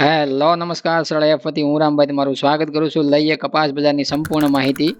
Hello, નમસ્કાર, સરળ F વતી હું રામભાઈ તમારું સ્વાગત કરું છું. લઈએ કપાસ બજારની સંપૂર્ણ માહિતી.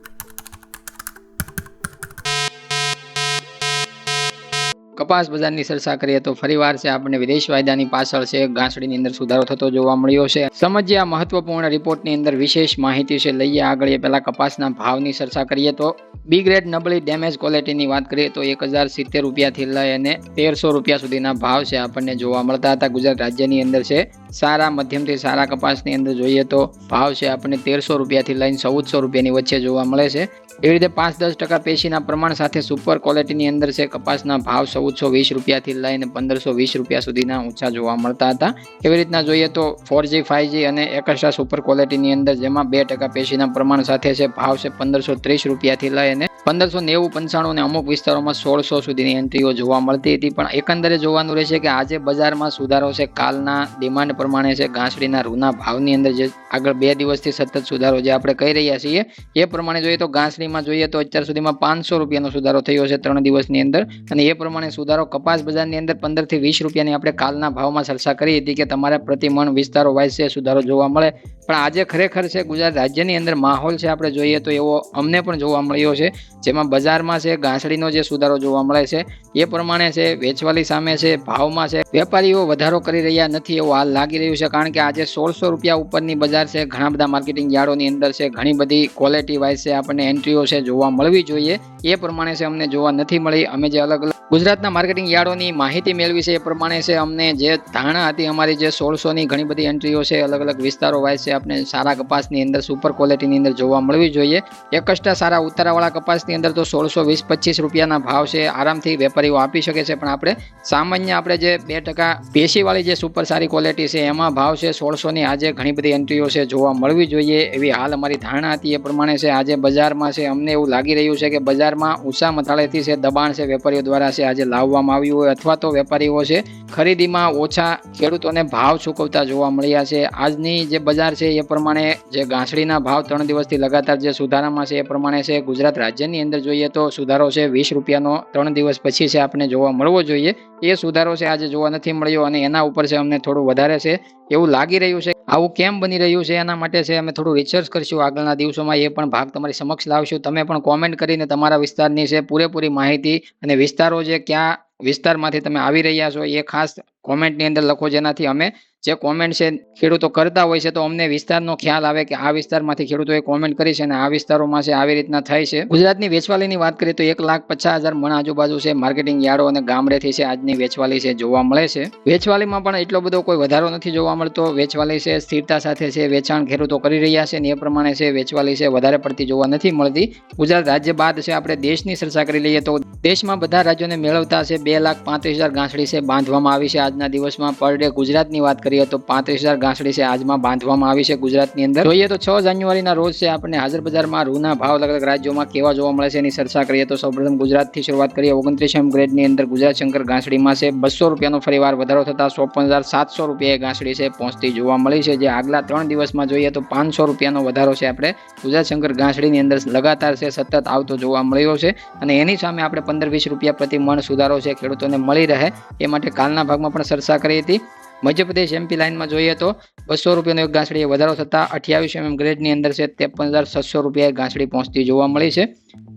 કપાસ બજારની ચર્ચા કરીએ તો ફરીવાર છે આપણને વિદેશ વાયદાની પાછળ છે. ઘાસડીની અંદર સુધારો થતો જોવા મળ્યો છે. સમજ્યા મહત્વપૂર્ણ રિપોર્ટની અંદર વિશેષ માહિતી છે. લઈએ આગળ એ પહેલા કપાસના ભાવની ચર્ચા કરીએ તો બી ગ્રેડ નબળી ડેમેજ ક્વોલિટીની વાત કરીએ તો એક હજાર સિત્તેર રૂપિયાથી લઈ તેરસો રૂપિયા સુધીના ભાવ છે આપણને જોવા મળતા હતા. ગુજરાત રાજ્યની અંદર છે સારા મધ્યમથી સારા કપાસની અંદર જોઈએ તો ભાવ છે આપણને તેરસો રૂપિયાથી લઈને ચૌદસો રૂપિયાની વચ્ચે જોવા મળે છે. એવી રીતે પાંચ દસ ટકા પેશીના પ્રમાણ સાથે સુપર ક્વોલિટીની અંદર છે કપાસના ભાવ ચૌદસો વીસ રૂપિયાથી લઈને પંદરસો વીસ રૂપિયા સુધીના ઊંચા જોવા મળતા હતા. એવી રીતના જોઈએ તો ફોર જી ફાઈવ જી અને એકસ્ટ્રા સુપર ક્વોલિટીની અંદર જેમાં બે ટકા પેશીના પ્રમાણ સાથે છે, ભાવ છે પંદરસો ત્રીસ રૂપિયાથી લઈ અને પંદરસો નેવું, પંચાણું અને અમુક વિસ્તારોમાં સોળસો સુધીની એન્ટ્રીઓ જોવા મળતી હતી. પણ એકંદરે જોવાનું રહેશે કે આજે બજારમાં સુધારો છે. કાલના ડિમાન્ડ પ્રમાણે છે. ઘાસડીના રૂના ભાવની અંદર જે આગળ બે દિવસથી સતત સુધારો જે આપણે કહી રહ્યા છીએ, એ પ્રમાણે જોઈએ તો ઘાસડીમાં જોઈએ તો અત્યાર સુધીમાં પાંચસો રૂપિયાનો સુધારો થયો છે ત્રણ દિવસની અંદર. અને એ પ્રમાણે સુધારો કપાસ બજારની અંદર પંદરથી વીસ રૂપિયાની આપણે કાલના ભાવમાં ચર્ચા કરી હતી કે તમારે પ્રતિ મણ વિસ્તારો વાઇઝ છે, સુધારો જોવા મળે. પણ આજે ખરેખર છે ગુજરાત રાજ્યની અંદર માહોલ છે આપણે જોઈએ તો એવો અમને પણ જોવા મળ્યો છે. જેમાં બજારમાં છે ઘાસડીનો જે સુધારો જોવા મળે છે, એ પ્રમાણે છે, વેચવાલી સામે છે, ભાવમાં છે, વેપારીઓ વધારો કરી રહ્યા નથી એવું હાલ લાગી રહ્યું છે, કારણ કે આજે સોળસો રૂપિયા ઉપરની બજાર છે, ઘણા બધા માર્કેટિંગ યાર્ડોની અંદર છે, ઘણી બધી ક્વોલિટી વાઇઝ છે, આપણને એન્ટ્રીઓ છે, જોવા મળવી જોઈએ. એ પ્રમાણે છે, અમને જોવા નથી મળી. અમે જે અલગ અલગ ગુજરાતના માર્કેટિંગ યાર્ડોની માહિતી મેળવી છે, એ પ્રમાણે છે, અમને જે ધારણા હતી અમારી જે સોળસોની ઘણી બધી એન્ટ્રીઓ છે, અલગ અલગ વિસ્તારો વાઇઝ છે, આપણે સારા કપાસની અંદર સુપર ક્વોલિટીની અંદર જોવા મળવી જોઈએ. એકસ્ટા સારા ઉતારાવાળા કપાસની અંદર તો સોળસો વીસ પચીસ રૂપિયાના ભાવ છે, આરામથી વેપારીઓ આપી શકે છે. પણ આપણે સામાન્ય આપણે જે બે ટકા પેશીવાળી જે સુપર સારી ક્વોલિટી છે, એમાં ભાવ છે સોળસોની આજે ઘણી બધી એન્ટ્રીઓ છે, જોવા મળવી જોઈએ. એવી હાલ અમારી ધારણા હતી એ પ્રમાણે છે. આજે બજારમાં છે, અમને એવું લાગી રહ્યું છે કે બજારમાં ઊંચા મથાળેથી છે, દબાણ છે વેપારીઓ દ્વારા છે, આજે લાવવામાં આવ્યું હોય અથવા તો વેપારીઓ છે, ખરીદીમાં ઓછા ખેડૂતોને ભાવ ચૂકવતા જોવા મળ્યા છે. આજની જે બજાર છે એ પ્રમાણે જે ઘાસડીના ભાવ ત્રણ દિવસથી લગાતાર જે સુધારામાં છે, એ પ્રમાણે છે ગુજરાત રાજ્યની અંદર જોઈએ તો સુધારો છે, વીસ રૂપિયાનો ત્રણ દિવસ પછી છે આપણે જોવા મળવો જોઈએ. એ સુધારો છે આજે જોવા નથી મળ્યો અને એના ઉપર છે અમને થોડું વધારે છે એવું લાગી રહ્યું છે. આવું કેમ બની રહ્યું છે? એના માટે છે અમે થોડું રિસર્ચ કરીશું આગળના દિવસોમાં. એ પણ ભાગ તમારી સમક્ષ લાવશું. તમે પણ કોમેન્ટ કરીને તમારા વિસ્તારની છે પૂરેપૂરી માહિતી અને વિસ્તારો જે ક્યાં વિસ્તારમાંથી તમે આવી રહ્યા છો એ ખાસ કોમેન્ટની અંદર લખો જેનાથી અમે જે કોમેન્ટ છે, ખેડૂતો કરતા હોય છે, તો અમને વિસ્તારનો ખ્યાલ આવે કે આ વિસ્તારમાંથી ખેડૂતોએ કોમેન્ટ કરી છે અને આ વિસ્તારોમાં છે, આવી રીતના થાય છે. ગુજરાતની વેચવાલીની વાત કરીએ તો એક લાખ પચાસ હજાર મણ આજુબાજુ છે માર્કેટિંગ યાર્ડો અને ગામડેથી છે આજની વેચવાલી છે, જોવા મળે છે. વેચવાલીમાં પણ એટલો બધો કોઈ વધારો નથી જોવા મળતો. વેચવાલી છે, સ્થિરતા સાથે છે, વેચાણ ખેડૂતો કરી રહ્યા છે અને એ પ્રમાણે છે, વેચવાલી છે, વધારે પડતી જોવા નથી મળતી. ગુજરાત રાજ્ય બાદ છે, આપણે દેશની ચર્ચા કરી લઈએ તો દેશમાં બધા રાજ્યોને મેળવતા છે બે લાખ પાંત્રીસ હજાર ગાંસડી છે, બાંધવામાં આવી છે આજના દિવસમાં. પર ડે ગુજરાતની વાત કરીએ તો પાંત્રીસ હજાર ગાંસડી છે આજમાં બાંધવામાં આવી છે ગુજરાતની અંદર. જોઈએ તો છ જાન્યુઆરીના રોજ છે આપણને હાજર બજારમાં રૂના ભાવ અલગ અલગ રાજ્યોમાં કેવા જોવા મળે છે એની ચર્ચા કરીએ તો સૌપ્રથમ ગુજરાતથી શરૂઆત કરીએ. ઓગણત્રીસ એમ ગ્રેડની અંદર ગુજરાત શંકર ઘાસડીમાં છે. બસો રૂપિયાનો ફરીવાર વધારો થતા ચોપન હજાર સાતસો રૂપિયા ઘાસડી છે પહોંચતી જોવા મળી છે. જે આગલા ત્રણ દિવસમાં જોઈએ તો પાંચસો રૂપિયાનો વધારો છે આપણે ગુજરાત શંકર ઘાસડીની અંદર લગાતાર છે સતત આવતો જોવા મળ્યો છે. અને એની સામે આપણે પંદર વીસ રૂપિયા પ્રતિ મણ સુધારો છે ખેડૂતોને મળી રહે એ માટે કાલના ભાગમાં પણ ચર્ચા કરી હતી. મધ્યપ્રદેશ એમપી લાઇનમાં જોઈએ તો બસો રૂપિયાનો એક ગાંસડીએ વધારો થતાં અઠ્યાવીસ એમએમ ગ્રેડની અંદર છે ત્રેપન હજાર છસો રૂપિયા ગાંસડી પહોંચતી જોવા મળી છે.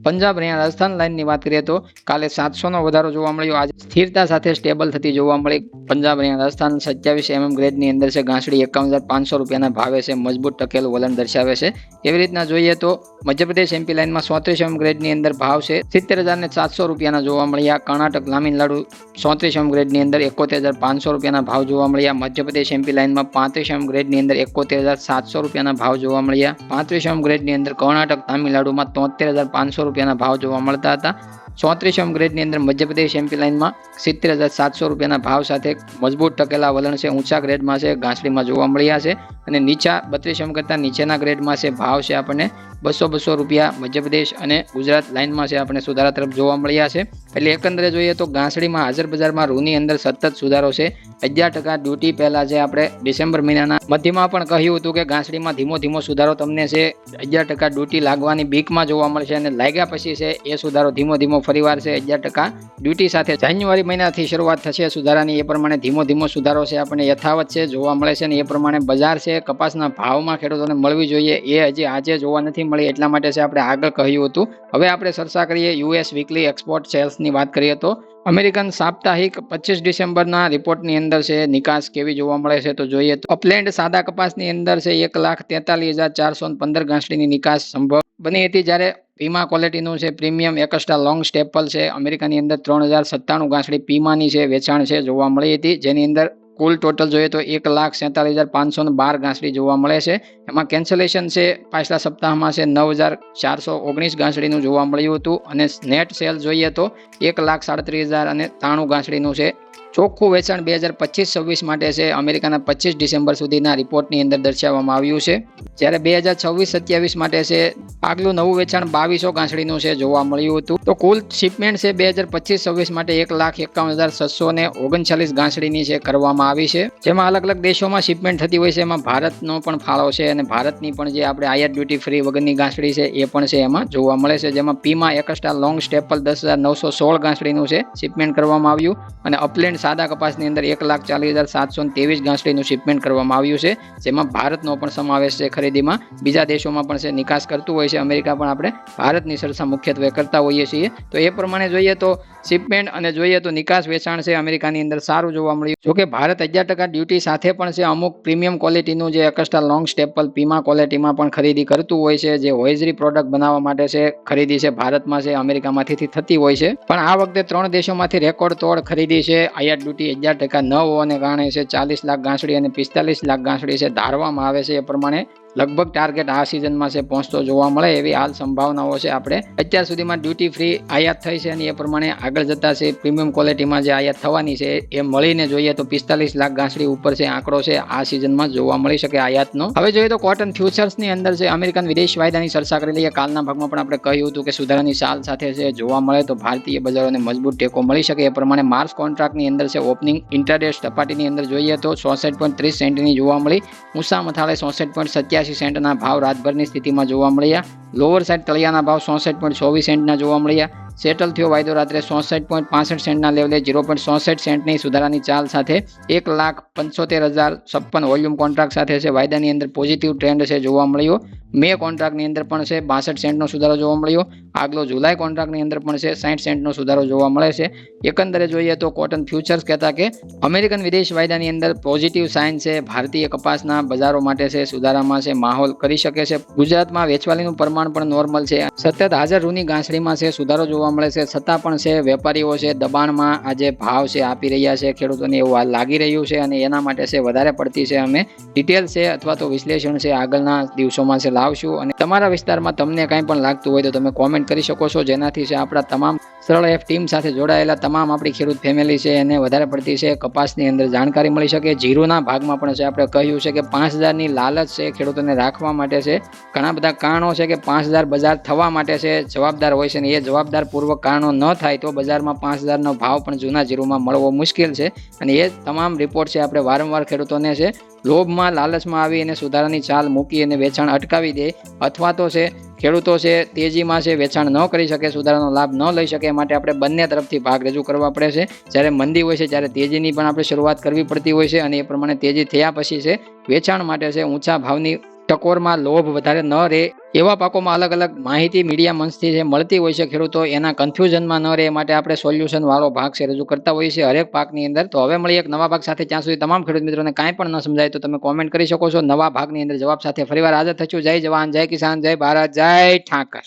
પંજાબ હરિયાણા રાજસ્થાન લાઇનની વાત કરીએ તો કાલે સાતસોનો વધારો જોવા મળ્યો. આજે સ્થિરતા સાથે સ્ટેબલ થતી જોવા મળી. પંજાબ હરિયાણા રાજસ્થાન સત્યાવીસ એમએમ ગ્રેડની અંદર છે. ગાંસડી એકાવન હજાર પાંચસો રૂપિયાના ભાવે છે. મજબૂત ટકેલું વલણ દર્શાવે છે. એવી રીતના જોઈએ તો મધ્યપ્રદેશ એમપી લાઇનમાં ચોત્રીસ એમ ગ્રેડની અંદર ભાવ છે સિત્તેર હજાર ને સાતસો રૂપિયાના જોવા મળ્યા. કર્ણાટક, લામીનલાડુ ચોત્રીસ એમ ગ્રેડની અંદર એકોતેર હજાર પાંચસો રૂપિયાના ભાવ જોવા મળ્યા. મધ્યપ્રદેશ એમપી લાઇનમાં પાંત્રીસ એમ ગ્રેડની અંદર એકોતેર હજાર સાતસો રૂપિયાના ભાવ જોવા મળ્યા. પાંત્રીસમ ગ્રેડની અંદર કર્ણાટક, તામિલનાડુમાં તોતેર હજાર પાંચસો રૂપિયાના ભાવ જોવા મળતા હતા. ચોત્રીસ એમ ગ્રેડની અંદર મધ્યપ્રદેશ એમપી લાઇનમાં સિત્તેર હજાર સાતસો રૂપિયાના ભાવ સાથે મજબૂત ટકેલા વલણ છે, ઊંચા ગ્રેડમાં છે ઘાસડીમાં જોવા મળ્યા છે અને નીચા બત્રીસમ કરતાં નીચેના ગ્રેડમાં છે ભાવ છે આપણને બસો બસો રૂપિયા મધ્યપ્રદેશ અને ગુજરાત લાઇનમાં છે આપણે સુધારા તરફ જોવા મળ્યા છે. એટલે એકંદરે જોઈએ તો ઘાસડીમાં હાજર બજારમાં રૂની અંદર સતત સુધારો છે. અગિયાર ટકા ડ્યુટી પહેલાં જે આપણે ડિસેમ્બર મહિનાના મધ્યમાં પણ કહ્યું હતું કે ઘાસડીમાં ધીમો ધીમો સુધારો તમને છે, અગિયાર ટકા ડ્યુટી લાગવાની બીકમાં જોવા મળશે અને લાગ્યા પછી છે એ સુધારો ધીમો ધીમો ફરીવાર છે અગિયાર ટકા. ડ્યુટી સાથે જાન્યુઆરી મહિનાથી શરૂઆત થશે. સુધારાની એ પ્રમાણે ધીમો ધીમો સુધારો છે. આપણને યથાવત છે, જોવા મળે છે અને એ પ્રમાણે બજાર છે. કપાસના ભાવમાં ખેડૂતોને મળવી જોઈએ. એ હજી આજે જોવા નથી મળી એટલા માટે છે આપણે આગળ કહ્યું હતું. હવે આપણે ચર્ચા કરીએ યુએસ વીકલી એક્સપોર્ટ સેલ્સની વાત કરીએ તો અમેરિકન સાપ્તાહિક પચીસ ડિસેમ્બરના રિપોર્ટની અંદર છે. નિકાસ કેવી જોવા મળે છે તો જોઈએ તો અપલેન્ડ સાદા કપાસની અંદર છે એક લાખ તેતાલીસ હજાર ચારસો પંદર ગાંસડીની નિકાસ સંભવ બની હતી જ્યારે પીમા ક્વોલિટીનું છે પ્રીમિયમ એકસ્ટ્રા લોંગ સ્ટેપલ છે. અમેરિકાની અંદર ત્રણ હજાર સત્તાણું ગાંસડી પીમાની છે, વેચાણ છે, જોવા મળી હતી. જેની અંદર કુલ ટોટલ જોઈએ તો એક લાખ સેતાલીસ હજાર પાંચસો બાર ગાંસડી જોવા મળે છે. એમાં કેન્સલેશન છે, પાછલા સપ્તાહમાં છે, નવ હજાર ચારસો ઓગણીસ ગાંસડીનું જોવા મળ્યું હતું. અને નેટ સેલ જોઈએ તો એક લાખ સાડત્રીસ હજાર અને ત્રાણું ગાંસડીનું છે. ચોખ્ખું વેચાણ બે હજાર પચીસ છવ્વીસ માટે છે. અમેરિકાના પચીસ ડિસેમ્બર સુધીના રિપોર્ટની અંદર દર્શાવવામાં આવ્યું છે. જ્યારે બે હજાર છવ્વીસ સત્યાવીસ માટે છે, આગલું નવું વેચાણ બાવીસો ગાંસડીનું છે જોવા મળ્યું હતું. તો કુલ શિપમેન્ટ છે બે હજાર પચીસ છવ્વીસ માટે એક લાખ એકાવન હજાર છસો ને ઓગણચાલીસ ગાંસડીની છે કરવામાં આવી છે. જેમાં અલગ અલગ દેશોમાં શિપમેન્ટ થતી હોય છે. એમાં ભારતનો પણ ફાળો છે અને ભારતની પણ જે આપણે આયાત ડ્યુટી ફ્રી વગરની ગાંસડી છે એ પણ છે એમાં જોવા મળે છે. જેમાં પીમાં એકસ્ટા લોંગ સ્ટેપલ દસ હજાર નવસો સોળ ગાંસડીનું છે શિપમેન્ટ કરવામાં આવ્યું અને અપલેન્ડ સાદા કપાસની અંદર એક લાખ ચાલીસ હજાર સાતસો ત્રેવીસ ગાંસડીનું શિપમેન્ટ કરવામાં આવ્યું છે, જેમાં ભારતનો પણ સમાવેશ છે ખરીદીમાં. બીજા દેશોમાં પણ છે, નિકાસ કરતું હોય છે. અમેરિકા પણ આપણે ભારતની સરસા મુખ્યત્વે કરતા હોઈએ છીએ. તો એ પ્રમાણે જોઈએ તો શિપમેન્ટ અને જોઈએ તો નિકાસ વેચાણ છે અમેરિકાની અંદર સારું જોવા મળ્યું. જોકે ભારત અગિયાર ટકા ડ્યુટી સાથે પણ છે. અમુક પ્રીમિયમ ક્વોલિટીનું જે એકસ્ટ્રા લોંગ સ્ટેપલ પીમા ક્વોલિટીમાં પણ ખરીદી કરતું હોય છે. જે હોઇઝરી પ્રોડક્ટ બનાવવા માટે છે, ખરીદી છે, ભારતમાં છે, અમેરિકામાંથી થતી હોય છે. પણ આ વખતે ત્રણ દેશોમાંથી રેકોર્ડ તોડ ખરીદી છે. આયાત ડ્યુટી અગિયાર ટકા ન હોવાને કારણે છે, ચાલીસ લાખ ગાંસડી અને પિસ્તાલીસ લાખ ગાંસડી છે, ધારવામાં આવે છે એ પ્રમાણે. લગભગ ટાર્ગેટ આ સિઝનમાં છે, પહોંચતો જોવા મળે એવી હાલ સંભાવનાઓ છે આપણે. અત્યાર સુધીમાં ડ્યુટી ફ્રી આયાત થઈ છે અને એ પ્રમાણે આગળ જતા છે પ્રીમિયમ ક્વોલિટીમાં જે આયાત થવાની છે, એ મળીને જોઈએ તો પિસ્તાલીસ લાખ ગાંસડી ઉપર છે, આંકડો છે, આ સિઝનમાં જોવા મળી શકે આયાતનો. હવે જોઈએ તો કોટન ફ્યુચર્સની અંદર છે, અમેરિકન વિદેશ વાયદાની ચર્ચા કરી લઈએ. કાલના ભાગમાં પણ આપણે કહ્યું હતું કે સુધારાની સાલ સાથે છે, જોવા મળે તો ભારતીય બજારોને મજબૂત ટેકો મળી શકે. એ પ્રમાણે માર્ચ કોન્ટ્રાક્ટની અંદર છે ઓપનિંગ ઇન્ટરડેસ સપાટીની અંદર જોઈએ તો ચોસઠ પોઈન્ટ ત્રીસ સેન્ટની જોવા મળી. ઊંચા મથાળે ચોસઠ પોઈન્ટ સત્યાસી સેન્ટના ભાવ રાતભરની સ્થિતિમાં જોવા મળ્યા. લોઅર સાઇડ તળિયાના ભાવ ચોસઠ પોઈન્ટ ચોવીસ સેન્ટના જોવા મળ્યા. સેટલ થયો વાયદો રાત્રે ચોસઠ પોઈન્ટ પાસઠ સેન્ટના લેવલે ઝીરો પોઈન્ટ ચોસઠ સેન્ટની સુધારાની ચાલ સાથે એક લાખ પંચોતેર હજાર છપ્પન વોલ્યુમ કોન્ટ્રાક્ટ સાથે છે. વાયદાની અંદર પોઝિટિવ ટ્રેન્ડ છે જોવા મળ્યો. મે કોન્ટ્રાક્ટની અંદર પણ છે, બાસઠ સેન્ટનો સુધારો જોવા મળ્યો. આગલો જુલાઈ કોન્ટ્રાક્ટની અંદર પણ છે સાઠ સેન્ટનો સુધારો જોવા મળે છે. એકંદરે જોઈએ તો કોટન ફ્યુચર્સ કહેતા કે અમેરિકન વિદેશ વાયદાની અંદર પોઝિટિવ સાઇન છે, ભારતીય કપાસના બજારો માટે છે, સુધારામાં છે, માહોલ કરી શકે છે. ગુજરાતમાં વેચવાલીનું પ્રમાણ પણ નોર્મલ છે. સતત હાજર રૂની ગાંસડીમાં છે, સુધારો જોવા મળે છે. છતાં પણ છે, વેપારીઓ છે, દબાણમાં આજે ભાવ છે, આપી રહ્યા છે, ખેડૂતોને એવું હાલ લાગી રહ્યું છે અને એના માટે છે, વધારે પડતી છે, અમે ડિટેલ છે અથવા તો વિશ્લેષણ છે, આગળના દિવસોમાં છે લાવશું અને તમારા વિસ્તારમાં તમને કાંઈ પણ લાગતું હોય તો તમે કોમેન્ટ કરી શકો છો. જેનાથી છે આપણા તમામ સરળ એફ ટીમ સાથે જોડાયેલા તમામ આપણી ખેડૂત ફેમિલી છે એને વધારે પડતી છે કપાસની અંદર જાણકારી મળી શકે. જીરુના ભાગમાં પણ છે આપણે કહ્યું છે કે પાંચ હજારની લાલચ છે ખેડૂતોને રાખવા માટે છે. ઘણા બધા કારણો છે કે પાંચ હજાર બજાર થવા માટે છે જવાબદાર હોય છે ને એ જવાબદાર પૂર્વક કારણો ન થાય તો બજારમાં પાંચ હજારનો ભાવ પણ જૂના જીરુમાં મળવો મુશ્કેલ છે. અને એ તમામ રિપોર્ટ છે આપણે વારંવાર ખેડૂતોને છે લોભમાં, લાલચમાં આવી અને સુધારાની ચાલ મૂકી અને વેચાણ અટકાવી દે અથવા તો છે, ખેડૂતો છે, તેજીમાં છે, વેચાણ ન કરી શકે, સુધારાનો લાભ ન લઈ શકે માટે આપણે બંને તરફથી ભાગ રજૂ કરવા પડે છે. જ્યારે મંદી હોય છે, ત્યારે તેજીની પણ આપણે શરૂઆત કરવી પડતી હોય છે અને એ પ્રમાણે તેજી થયા પછી છે, વેચાણ માટે છે, ઊંચા ભાવની ટકોરમાં લોભ વધારે ન રહે, એવા પાકોમાં અલગ અલગ માહિતી મીડિયા મંચથી જે મળતી હોય છે ખેડૂતો, એના કન્ફ્યુઝનમાં ન રહે માટે આપણે સોલ્યુશન વાળો ભાગ છે રજૂ કરતા હોઈએ છીએ હરેક પાકની અંદર. તો હવે મળી એક નવા ભાગ સાથે. ત્યાં સુધી તમામ ખેડૂત મિત્રોને કાંઈ પણ ન સમજાય તો તમે કોમેન્ટ કરી શકો છો. નવા ભાગની અંદર જવાબ સાથે ફરીવાર હાજર થશું જય જવાન, જય કિસાન, જય ભારત, જય ઠાકર.